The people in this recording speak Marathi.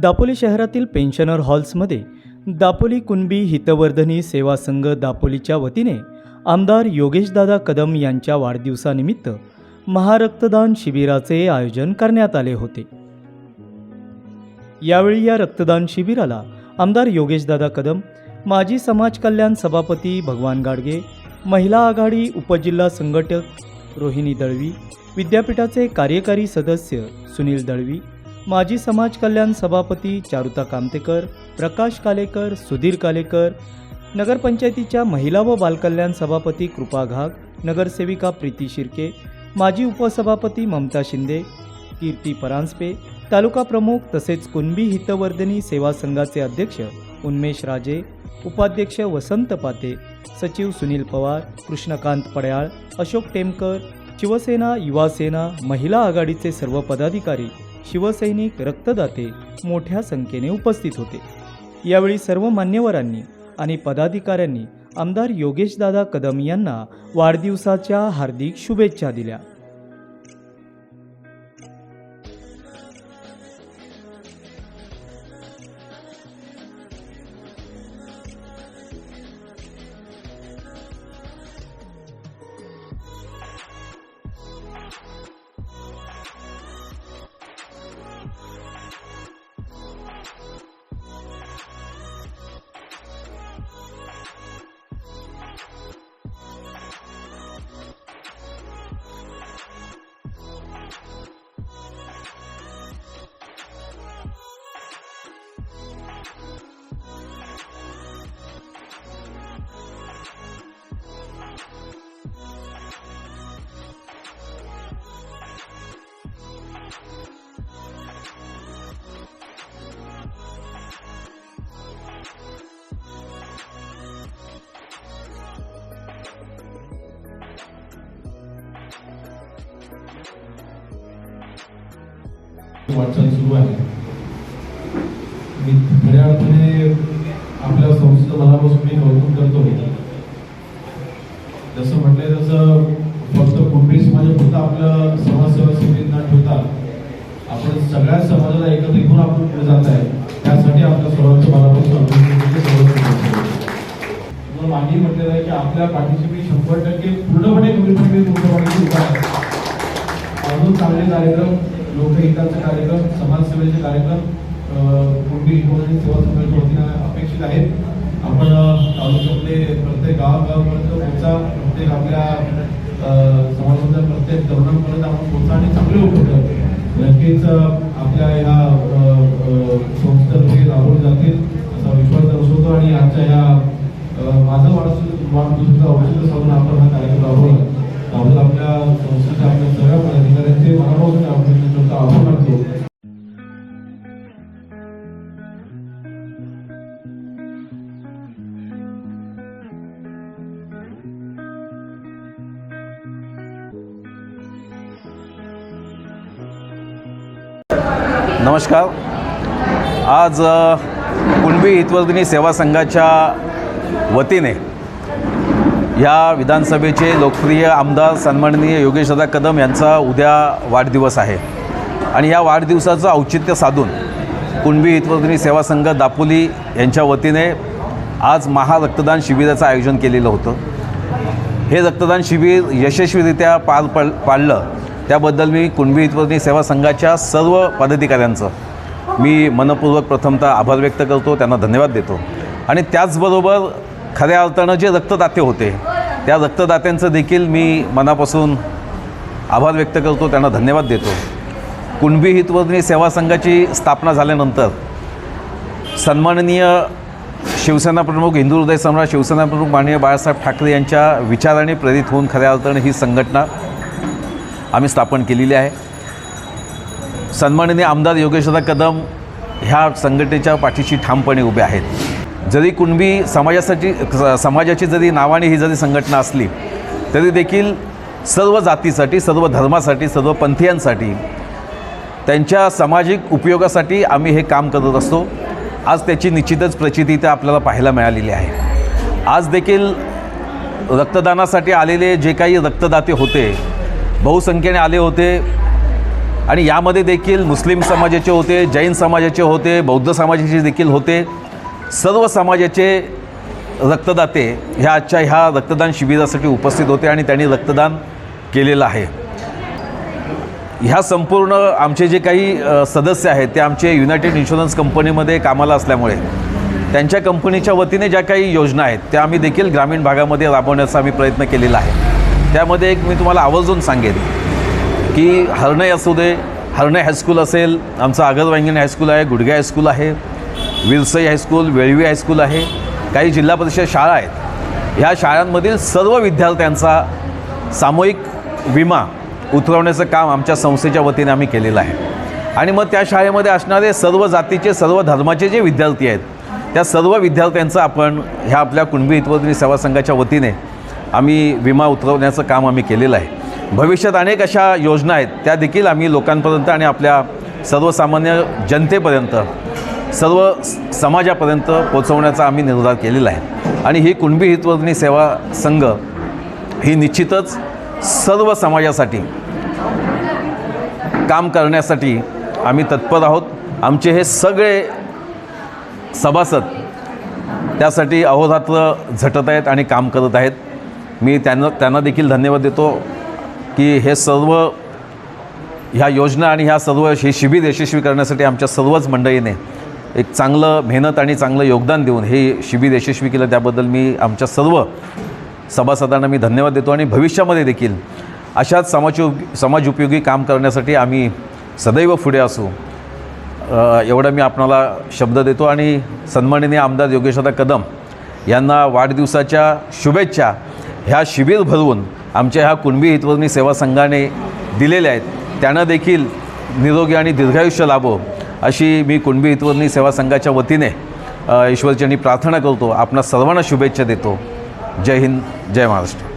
दापोली शहरातील पेन्शनर हॉल्समध्ये दापोली कुणबी हितवर्धनी सेवा संघ दापोलीच्या वतीने आमदार योगेशदादा कदम यांच्या वाढदिवसानिमित्त महारक्तदान शिबिराचे आयोजन करण्यात आले होते. यावेळी या रक्तदान शिबिराला आमदार योगेशदादा कदम माजी समाज कल्याण सभापती भगवान गाडगे महिला आघाडी उपजिल्हा संघटक रोहिणी दळवी विद्यापीठाचे कार्यकारी सदस्य सुनील दळवी माजी समाज कल्याण सभापती चारुता कामतेकर प्रकाश कालेकर सुधीर कालेकर नगरपंचायतीच्या महिला व बालकल्याण सभापती कृपा घाग नगरसेविका प्रीती शिर्के माजी उपसभापती ममता शिंदे कीर्ती परांजपे तालुका प्रमुख तसेच कुणबी हितवर्धनी सेवा संघाचे अध्यक्ष उन्मेश राजे उपाध्यक्ष वसंत पाते सचिव सुनील पवार कृष्णकांत पड्याळ अशोक टेमकर शिवसेना युवासेना महिला आघाडीचे सर्व पदाधिकारी शिवसैनिक रक्तदाते मोठ्या संख्येने उपस्थित होते. यावेळी सर्व मान्यवरांनी आणि पदाधिकाऱ्यांनी आमदार योगेशदादा कदम यांना वाढदिवसाच्या हार्दिक शुभेच्छा दिल्या. वाटचाल सुरू आहे. मी खऱ्या अर्थाने आपल्या संस्थेचं मनापासून मी कौतुक करतो. जसं म्हटलंय तसं फक्त आपण सगळ्या समाजाला एकत्र घेऊन आपण पुढे जात आहे. त्यासाठी आपल्या सर्वांचं मनापासून मागे तुम्हाला म्हटलेलं आहे की आपल्या पाठीशी मी शंभर टक्के पूर्णपणे उभा आहे. अजून चांगले कार्यक्रम लोकहिताचे कार्यक्रम समाजसेवेचे कार्यक्रम कुटुंबी हितवर्धनी सेवा संघाच्या वतीनं अपेक्षित आहेत. आपण तालुक्यातले प्रत्येक गावागावापर्यंत पोहोचा प्रत्येक आपल्या समाजातल्या प्रत्येक तरुणांपर्यंत आपण पोहोचा आणि चांगले उपक्रम नक्कीच आपल्या या संस्थेमध्ये राबवले जातील असा विश्वास दर्शवतो आणि आजच्या या माझं वाढदिवस वाढदिवसाचं औषध साधून आपण हा कार्यक्रम राबवला. त्याबद्दल आपल्या संस्थेच्या आपल्या सगळ्या पदाधिकाऱ्यांचे मनापासून आपण आभार मानतो नमस्कार. आज कुणबी हितवर्धिनी सेवा संघाच्या वतीने या विधानसभेचे लोकप्रिय आमदार सन्माननीय योगेशदादा कदम यांचा उद्या वाढदिवस आहे. आणि या वाढदिवसाचं औचित्य साधून कुणबी हितवर्धिनी सेवा संघ दापोली यांच्या वतीने आज महारक्तदान शिबिराचं आयोजन केलेलं होतं. हे रक्तदान शिबिर यशस्वीरित्या पार पड पाडलं. त्याबद्दल मी कुणबी हितवर्धिनी सेवा संघाच्या सर्व पदाधिकाऱ्यांचं मी मनपूर्वक प्रथमतः आभार व्यक्त करतो त्यांना धन्यवाद देतो. आणि त्याचबरोबर खऱ्या अर्थानं जे रक्तदाते होते त्या रक्तदात्यांचं देखील मी मनापासून आभार व्यक्त करतो त्यांना धन्यवाद देतो. कुणबी हितवर्धिनी सेवा संघाची स्थापना झाल्यानंतर सन्माननीय शिवसेना प्रमुख हिंदू हृदय सम्राट शिवसेना प्रमुख माननीय बाळासाहेब ठाकरे यांच्या विचाराने प्रेरित होऊन खऱ्या अर्थानं ही संघटना आम्ही स्थापन केलेली आहे. सन्माननीय आमदार योगेशदा कदम ह्या संघटनेच्या पाठीशी ठामपणे उभे आहेत. जरी कुणबी समाजासाठी समाजाची जरी नावाने ही जरी संघटना असली तरी देखील सर्व जातीसाठी सर्व धर्मासाठी सर्व पंथीयांसाठी त्यांच्या सामाजिक उपयोगासाठी आम्ही हे काम करत असतो. आज त्याची निश्चितच प्रचिती त्या आपल्याला पाहायला मिळालेली आहे. आज देखील रक्तदानासाठी आलेले जे काही रक्तदाते होते बहुसंख्येने आले होते. आणि यामध्ये देखील मुस्लिम समाजाचे होते जैन समाजाचे होते बौद्ध समाजाचे देखील होते. सर्व समाजाचे रक्तदाते ह्या आजच्या ह्या रक्तदान शिबिरासाठी उपस्थित होते आणि त्यांनी रक्तदान केलेलं आहे. ह्या संपूर्ण आमचे जे काही सदस्य आहेत ते आमचे युनायटेड इन्शुरन्स कंपनीमध्ये कामाला असल्यामुळे त्यांच्या कंपनीच्या वतीने ज्या काही योजना आहेत त्या आम्ही देखील ग्रामीण भागामध्ये राबवण्याचा आम्ही प्रयत्न केलेला आहे. त्यामध्ये एक मी तुम्हाला आवर्जून सांगेन की हरणई असू दे हरणई हायस्कूल असेल आमचं आगरवांगिणी हायस्कूल आहे गुडघे हायस्कूल आहे विरसई हायस्कूल वेळवी हायस्कूल आहे काही जिल्हा परिषद शाळा आहेत. ह्या शाळांमधील सर्व विद्यार्थ्यांचा सामूहिक विमा उतरवण्याचं काम आमच्या संस्थेच्या वतीने आम्ही केलेलं आहे. आणि मग त्या शाळेमध्ये असणारे सर्व जातीचे सर्व धर्माचे जे विद्यार्थी आहेत त्या सर्व विद्यार्थ्यांचं आपण ह्या आपल्या कुणबी हितवर्धिनी सेवा संघाच्या वतीने आम्ही विमा उतरवण्याचं काम आम्ही केलेलं आहे. भविष्यात अनेक अशा योजना आहेत त्या देखील आम्ही लोकांपर्यंत आणि आपल्या सर्वसामान्य जनतेपर्यंत सर्व स- समाजापर्यंत पोचवण्याचा आम्ही निर्धार केलेला आहे. आणि ही कुणबी हितवर्धिनी सेवा संघ ही निश्चितच सर्व समाजासाठी काम करण्यासाठी आम्ही तत्पर आहोत. आमचे हे सगळे सभासद त्यासाठी अहोरात्र झटत आहेत आणि काम करत आहेत. मी त्यांना त्यांना देखील धन्यवाद देतो की हे सर्व ह्या योजना आणि ह्या सर्व हे शिबिर यशस्वी करण्यासाठी आमच्या सर्वच मंडळीने एक चांगलं मेहनत आणि चांगलं योगदान देऊन हे शिबिर यशस्वी केलं. त्याबद्दल मी आमच्या सर्व सभासदांना मी धन्यवाद देतो आणि भविष्यामध्ये देखील अशाच समाज समाज उपयोगी काम करण्यासाठी आम्ही सदैव पुढे असू. एवढा एवढं मी आपणाला शब्द देतो आणि सन्माननीय आमदार योगेशदा कदम यांना वाढदिवसाच्या शुभेच्छा ह्या शिबिर भरवून आमच्या ह्या कुणबी हितवर्णी सेवा संघाने दिलेल्या आहेत. त्यांना देखील निरोगी आणि दीर्घायुष्य लाभो अशी मी कुणबी हितवर्णी सेवा संघाच्या वतीने अ, ईश्वरचरणी प्रार्थना करतो. आपणा सर्वांना शुभेच्छा देतो. जय हिंद जय महाराष्ट्र.